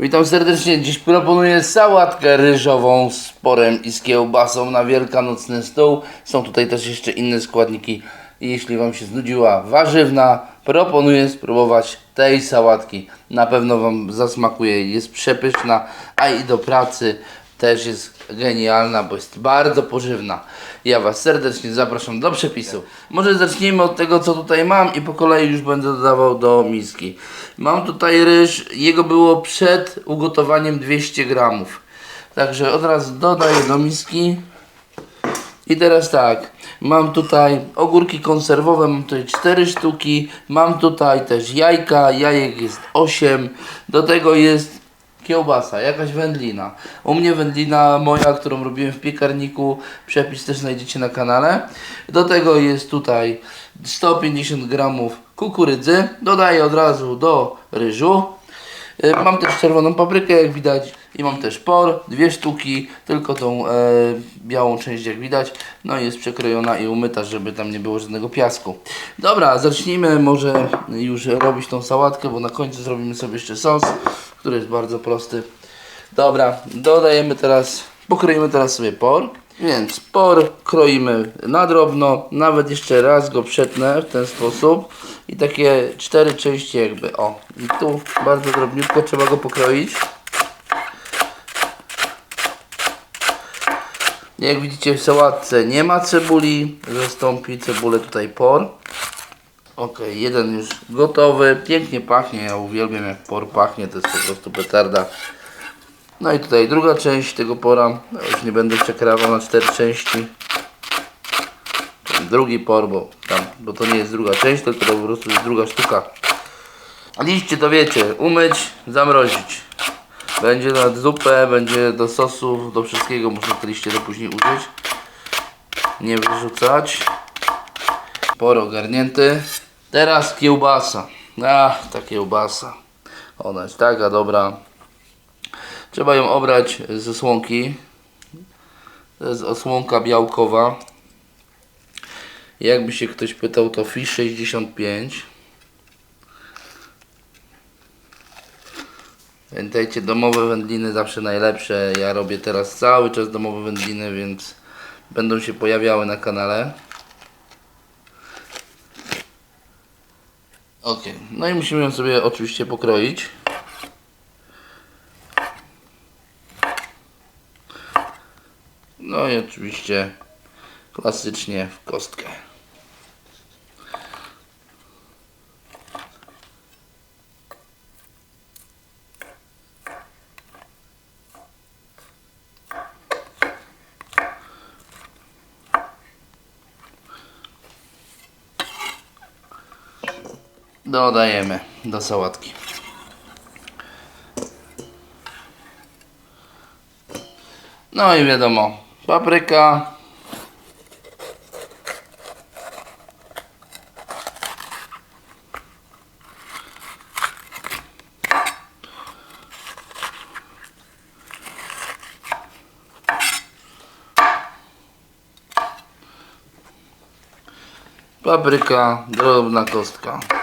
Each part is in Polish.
Witam serdecznie. Dziś proponuję sałatkę ryżową z porem i z kiełbasą na wielkanocny stół. Są tutaj też jeszcze inne składniki. Jeśli Wam się znudziła warzywna, proponuję spróbować tej sałatki. Na pewno Wam zasmakuje. Jest przepyszna, a i do pracy też jest genialna, bo jest bardzo pożywna. Ja Was serdecznie zapraszam do przepisu. Może zacznijmy od tego, co tutaj mam i po kolei już będę dodawał do miski. Mam tutaj ryż, jego było przed ugotowaniem 200 gramów. Także od razu dodaję do miski. I teraz tak, mam tutaj ogórki konserwowe, mam tutaj 4 sztuki, mam tutaj też jajka, jajek jest 8, do tego jest kiełbasa, jakaś wędlina. U mnie wędlina moja, którą robiłem w piekarniku, przepis też znajdziecie na kanale. Do tego jest tutaj 150 gramów kukurydzy, dodaję od razu do ryżu. Y, Mam też czerwoną paprykę, jak widać, i mam też por, dwie sztuki, tylko tą e, białą część, jak widać. No i jest przekrojona i umyta, żeby tam nie było żadnego piasku. Dobra, zacznijmy może już robić tą sałatkę, bo na końcu zrobimy sobie jeszcze sos, który jest bardzo prosty. Dobra, dodajemy teraz, pokroimy teraz sobie por. Więc por kroimy na drobno, nawet jeszcze raz go przetnę w ten sposób i takie cztery części jakby, o i tu bardzo drobniutko trzeba go pokroić. Jak widzicie w sałatce nie ma cebuli, zastąpi cebulę tutaj por. Ok, jeden już gotowy, pięknie pachnie, ja uwielbiam jak por pachnie, to jest po prostu petarda. No i tutaj druga część tego pora. Ja już nie będę przekrawał na cztery części. Ten drugi por, bo, tam, bo to nie jest druga część, tylko to po prostu jest druga sztuka. Liście to wiecie, umyć, zamrozić. Będzie na zupę, będzie do sosów, do wszystkiego można te liście do później użyć. Nie wyrzucać. Por ogarnięty. Teraz kiełbasa. Ach, ta kiełbasa. Ona jest taka dobra. Trzeba ją obrać ze słonki. To jest osłonka białkowa. Jakby się ktoś pytał, to Fish 65. Pamiętajcie, domowe wędliny zawsze najlepsze. Ja robię teraz cały czas domowe wędliny, więc będą się pojawiały na kanale. Ok, no i musimy ją sobie oczywiście pokroić. No i oczywiście klasycznie w kostkę. Dodajemy do sałatki. No i wiadomo, papryka. Papryka, drobna kostka.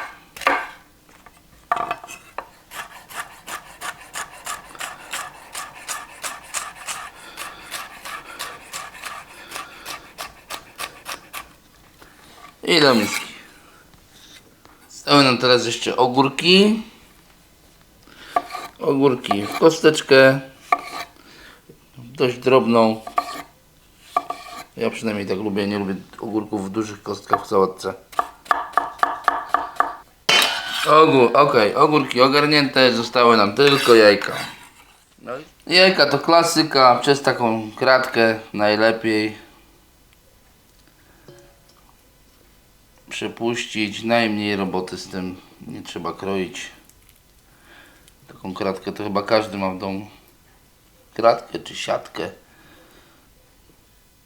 I do miski. Stały nam teraz jeszcze ogórki. Ogórki w kosteczkę. Dość drobną. Ja przynajmniej tak lubię. Nie lubię ogórków w dużych kostkach w sałatce. Ogór, okej, ogórki ogarnięte. Zostały nam tylko jajka. No jajka to klasyka. Przez taką kratkę najlepiej. Przepuścić, najmniej roboty z tym, nie trzeba kroić. Taką kratkę to chyba każdy ma w domu. Kratkę czy siatkę.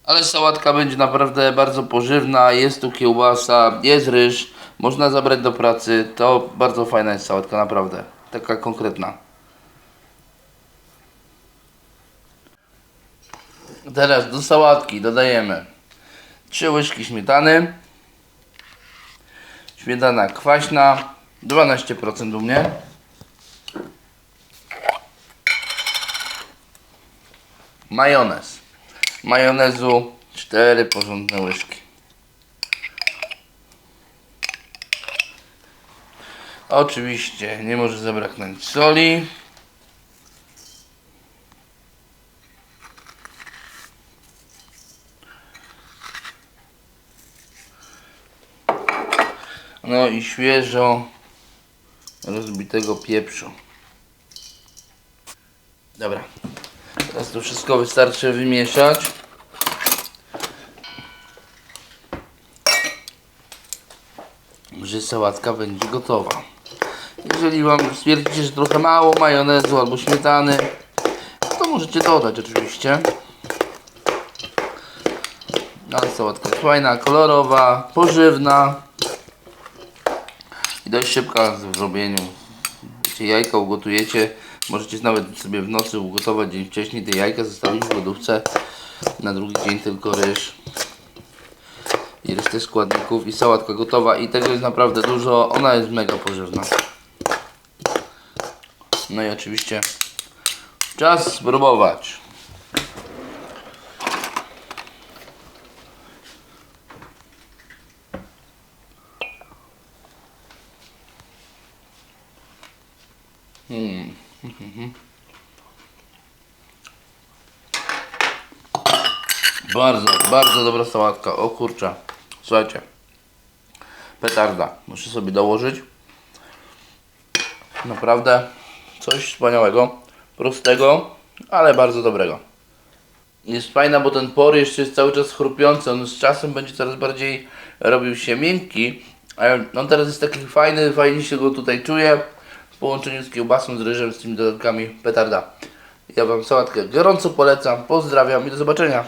Ale sałatka będzie naprawdę bardzo pożywna, jest tu kiełbasa, jest ryż, można zabrać do pracy, to bardzo fajna jest sałatka, naprawdę. Taka konkretna. Teraz do sałatki dodajemy 3 łyżki śmietany śmietana kwaśna, 12% u mnie. Majonez. Majonezu 4 porządne łyżki. Oczywiście nie może zabraknąć soli. No i świeżo rozbitego pieprzu. Dobra. Teraz to wszystko wystarczy wymieszać. Że sałatka będzie gotowa. Jeżeli Wam stwierdzicie, że trochę mało majonezu albo śmietany, to możecie dodać oczywiście. Ale sałatka fajna, kolorowa, pożywna dość szybka w zrobieniu. Wiecie, jajka ugotujecie, możecie nawet sobie w nocy ugotować dzień wcześniej te jajka, zostawić w lodówce, na drugi dzień tylko ryż i resztę składników i sałatka gotowa i tego jest naprawdę dużo, ona jest mega pożywna. No i oczywiście czas spróbować. Hmm. Bardzo, bardzo dobra sałatka. O kurczę. Słuchajcie. Petarda. Muszę sobie dołożyć. Naprawdę coś wspaniałego. Prostego, ale bardzo dobrego. Jest fajna, bo ten por jeszcze jest cały czas chrupiący. On z czasem będzie coraz bardziej robił się miękki. On teraz jest taki fajny, fajnie się go tutaj czuje. Połączeniu z kiełbasą, z ryżem, z tymi dodatkami petarda. Ja Wam sałatkę gorąco polecam. Pozdrawiam i do zobaczenia.